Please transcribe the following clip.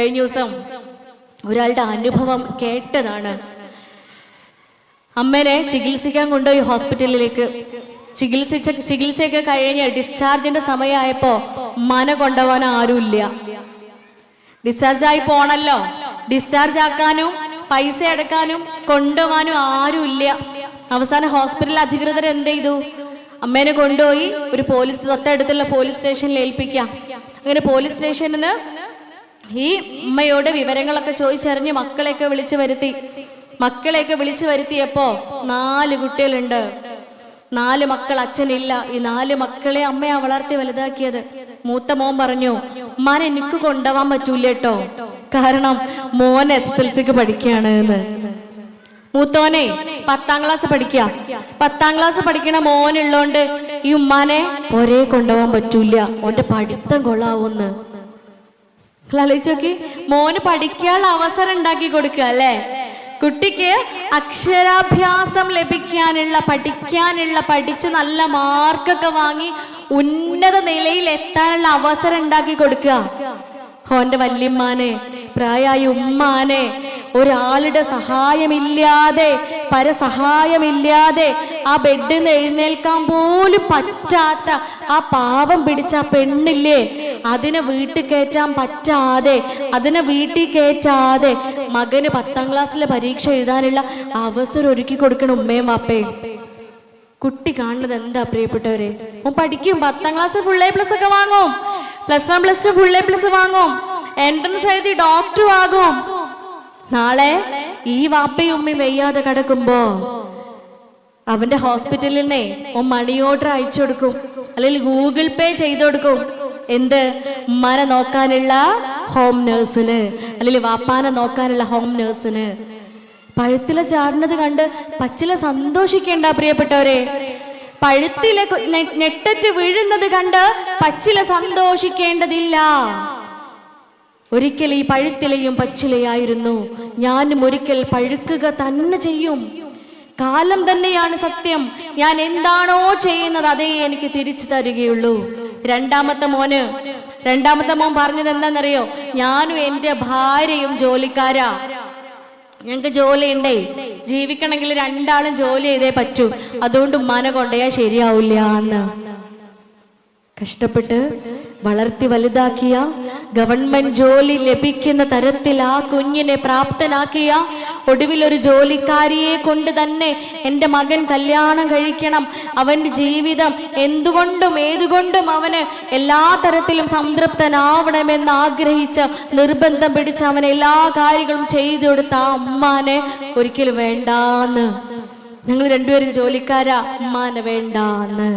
കഴിഞ്ഞ ദിവസം ഒരാളുടെ അനുഭവം കേട്ടതാണ്. അമ്മനെ ചികിത്സിക്കാൻ കൊണ്ടുപോയി ഹോസ്പിറ്റലിലേക്ക്. ചികിത്സിച്ച ചികിത്സയൊക്കെ കഴിഞ്ഞ് ഡിസ്ചാർജിന്റെ സമയമായപ്പോ മന കൊണ്ടുപോകാൻ ആരുമില്ല. ഡിസ്ചാർജ് ആയി പോണല്ലോ. ഡിസ്ചാർജ് ആക്കാനും പൈസ അടക്കാനും കൊണ്ടുപോകാനും ആരുമില്ല. അവസാനം ഹോസ്പിറ്റൽ അധികൃതർ എന്ത് ചെയ്തു? അമ്മേനെ കൊണ്ടുപോയി ഒരു പോലീസ് തൊട്ടടുത്തുള്ള പോലീസ് സ്റ്റേഷനിൽ ഏൽപ്പിക്കാം. അങ്ങനെ പോലീസ് സ്റ്റേഷനിൽ നിന്ന് ഈ അമ്മയോട് വിവരങ്ങളൊക്കെ ചോദിച്ചറിഞ്ഞ് മക്കളെയൊക്കെ വിളിച്ചു വരുത്തി. മക്കളെയൊക്കെ വിളിച്ചു വരുത്തിയപ്പോ നാല് കുട്ടികളുണ്ട്. നാല് മക്കൾ അച്ഛനില്ല. ഈ നാല് മക്കളെ അമ്മയാ വളർത്തി വലുതാക്കിയത്. മൂത്ത മോൻ പറഞ്ഞു ഉമ്മാൻ എനിക്ക് കൊണ്ടുപോകാൻ പറ്റൂല കേട്ടോ കാരണം മോൻ എസ് എസ് എൽ സിക്ക് പഠിക്കുകയാണ് എന്ന് മൂത്തോനെ പത്താം ക്ലാസ് പഠിക്കുക പത്താം ക്ലാസ് പഠിക്കണ മോനുള്ളോണ്ട് ഈ ഉമ്മാനെ ഒരേ കൊണ്ടുപോകാൻ പറ്റൂല. ഓന്റെ പഠിത്തം കൊള്ളാവൂന്ന്. ആലോചിച്ച് നോക്കി. മോന് പഠിക്കാനുള്ള അവസരം ഉണ്ടാക്കി കൊടുക്കുക അല്ലേ? കുട്ടിക്ക് അക്ഷരാഭ്യാസം ലഭിക്കാനുള്ള പഠിക്കാനുള്ള പഠിച്ച് നല്ല മാർക്കൊക്കെ വാങ്ങി ഉന്നത നിലയിൽ എത്താനുള്ള അവസരം ഉണ്ടാക്കി കൊടുക്കുക. ഓന്റെ വല്യമ്മാനെ പ്രായമായ ഉമ്മാനെ ഒരാളുടെ സഹായമില്ലാതെ പരസഹായമില്ലാതെ ആ ബെഡിൽ നിന്ന് എഴുന്നേൽക്കാൻ പോലും പറ്റാത്ത ആ പാവം പിടിച്ച പെണ്ണില്ലേ? അതിനെ വീട്ടിൽ കയറ്റാൻ പറ്റാതെ അതിനെ വീട്ടിൽ കയറ്റാതെ മകന് പത്താം ക്ലാസ്സിലെ പരീക്ഷ എഴുതാനുള്ള അവസരം ഒരുക്കി കൊടുക്കണം ഉമ്മയും വാപ്പയും കുട്ടി കാണുന്നത് എന്താ പ്രിയപ്പെട്ടവരെ? പഠിക്കും പത്താം ക്ലാസ് ഫുൾ എ പ്ലസ് ഒക്കെ വാങ്ങും. Plus one plus two full A plus വാങ്ങും. എൻട്രൻസ് എഴുതി ഡോക്ടറും ആകും. നാളെ ഈ വാപ്പയും ഉമ്മയും വെയ്യാതെ കിടക്കുമ്പോ അവന്റെ ഹോസ്പിറ്റലിൽ നിന്നേ ഓ മണി ഓർഡർ അയച്ചു കൊടുക്കും. അല്ലെങ്കിൽ ഗൂഗിൾ പേ ചെയ്തു കൊടുക്കും. എന്ത്? ഉമ്മാനെ നോക്കാനുള്ള ഹോം നേഴ്സിന് അല്ലെങ്കിൽ വാപ്പാനെ നോക്കാനുള്ള ഹോം നേഴ്സിന് പഴുത്തില ചാടുന്നത് കണ്ട് പച്ചില സന്തോഷിക്കേണ്ട പ്രിയപ്പെട്ടവരെ. പഴുത്തില ഞെട്ടറ്റ് വീഴുന്നത് കണ്ട് പച്ചില സന്തോഷിക്കേണ്ടതില്ല. ഒരിക്കൽ ഈ പഴുത്തിലയും പച്ചിലയായിരുന്നു. ഞാനും ഒരിക്കൽ പഴുക്കുക തന്നെ ചെയ്യും. കാലം തന്നെയാണ് സത്യം. ഞാൻ എന്താണോ ചെയ്യുന്നത് അതേ എനിക്ക് തിരിച്ചു തരികയുള്ളൂ. രണ്ടാമത്തെ മോന് രണ്ടാമത്തെ മോൻ പറഞ്ഞത് എന്താണെന്നറിയോ? ഞാനും എന്റെ ഭാര്യയും ജോലിക്കാരാ. ഞങ്ങൾക്ക് ജോലി ഉണ്ടേ ജീവിക്കണമെങ്കിൽ രണ്ടാളും ജോലി ചെയ്തേ പറ്റൂ. അതുകൊണ്ട് ഉമ്മാനെ കൊണ്ടുപോയാൽ ശരിയാവില്ല എന്ന്. കഷ്ടപ്പെട്ട് വളർത്തി വലുതാക്കിയ ഗവൺമെന്റ് ജോലി ലഭിക്കുന്ന തരത്തിൽ ആ കുഞ്ഞിനെ പ്രാപ്തനാക്കിയ ഒടുവിൽ ഒരു ജോലിക്കാരിയെ കൊണ്ട് തന്നെ എന്റെ മകൻ കല്യാണം കഴിക്കണം. അവന്റെ ജീവിതം എന്തുകൊണ്ടും ഏതുകൊണ്ടും അവന് എല്ലാ തരത്തിലും സംതൃപ്തനാവണമെന്ന് ആഗ്രഹിച്ച് നിർബന്ധം പിടിച്ച് അവൻ എല്ലാ കാര്യങ്ങളും ചെയ്തു കൊടുത്ത ആ അമ്മാനെ ഒരിക്കലും വേണ്ടാന്ന്. ഞങ്ങൾ രണ്ടുപേരും ജോലിക്കാരാ. അമ്മാനെ വേണ്ടാന്ന്.